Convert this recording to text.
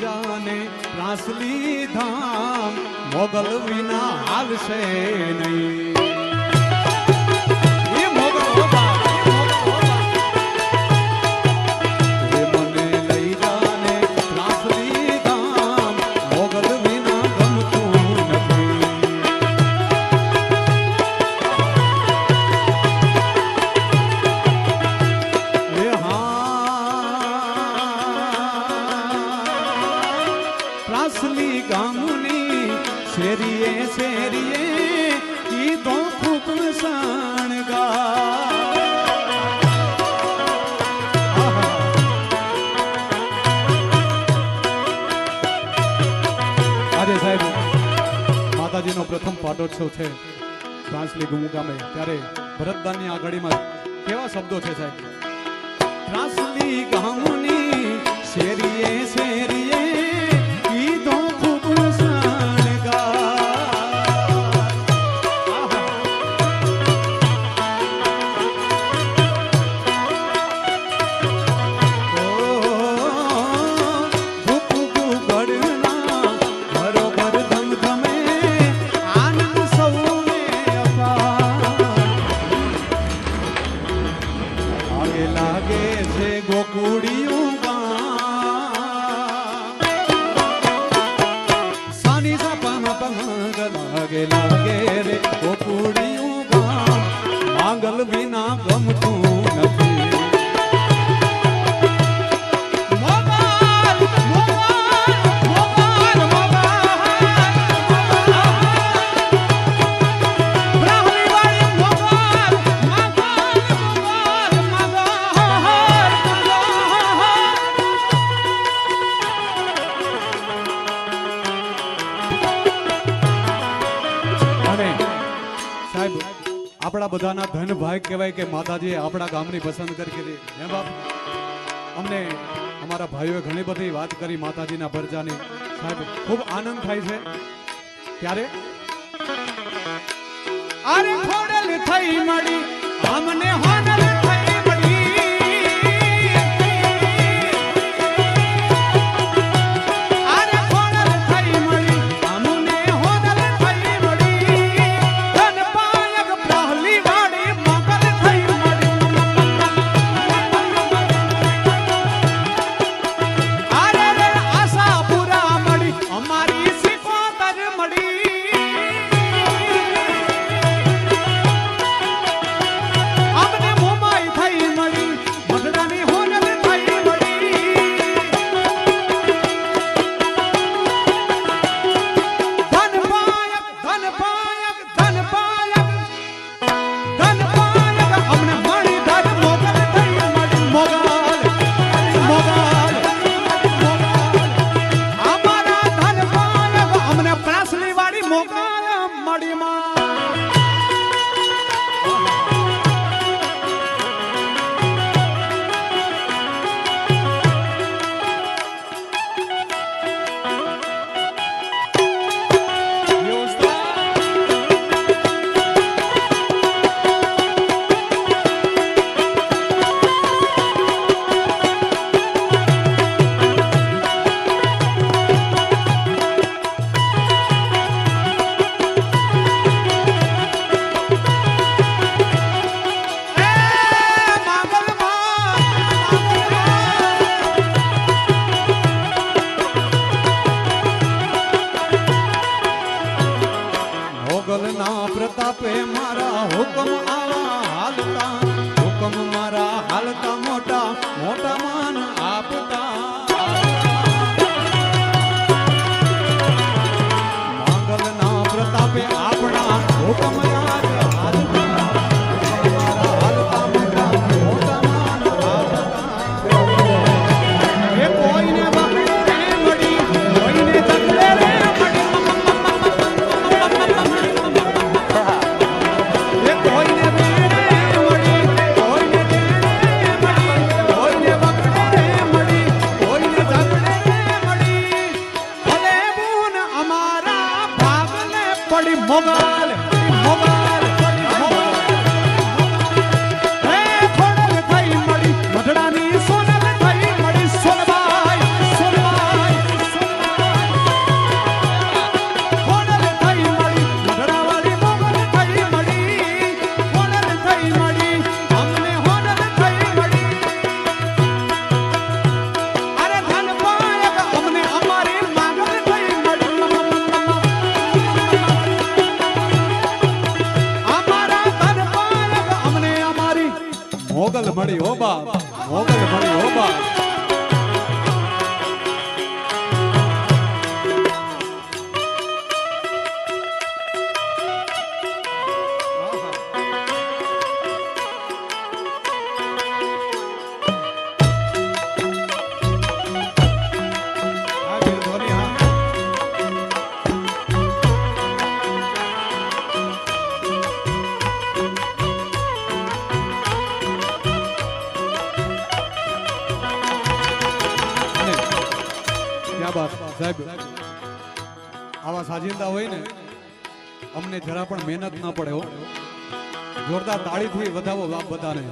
જાને રાસલી ધામ મોગલ વિના હાલશે નહીં. મારે શેરીએ કીધો ખૂકણ શણગા આજે સાહેબ, માતાજીનો પ્રથમ પાટોત્સવ છે ટ્રાન્સલી ગુમુ ગામે. આગળીમાં કેવા શબ્દો છે સાહેબ? ટ્રાન્સલી ગામની লাগে লাগে রে ও পুড়ি આપણા બધાના ધન ભાઈ કહેવાય કે માતાજીએ આપણા ગામની પસંદ કરી કીધી હે બાપ, અમને અમારા ભાઈઓએ ઘણી બધી વાત કરી માતાજીના ભરજાની સાહેબ, ખૂબ આનંદ થાય છે. ત્યારે થઈ મળી મારા હાલતા મોટા મોગલ મળી હો બાપ મોગલ મળી હો બાપ ક્યાં સાહેબ. આવા સાજિંદા હોય ને, અમને જરા પણ મહેનત ના પડે હો. જોરદાર તાળીથી વધાવો બાપ બધાને.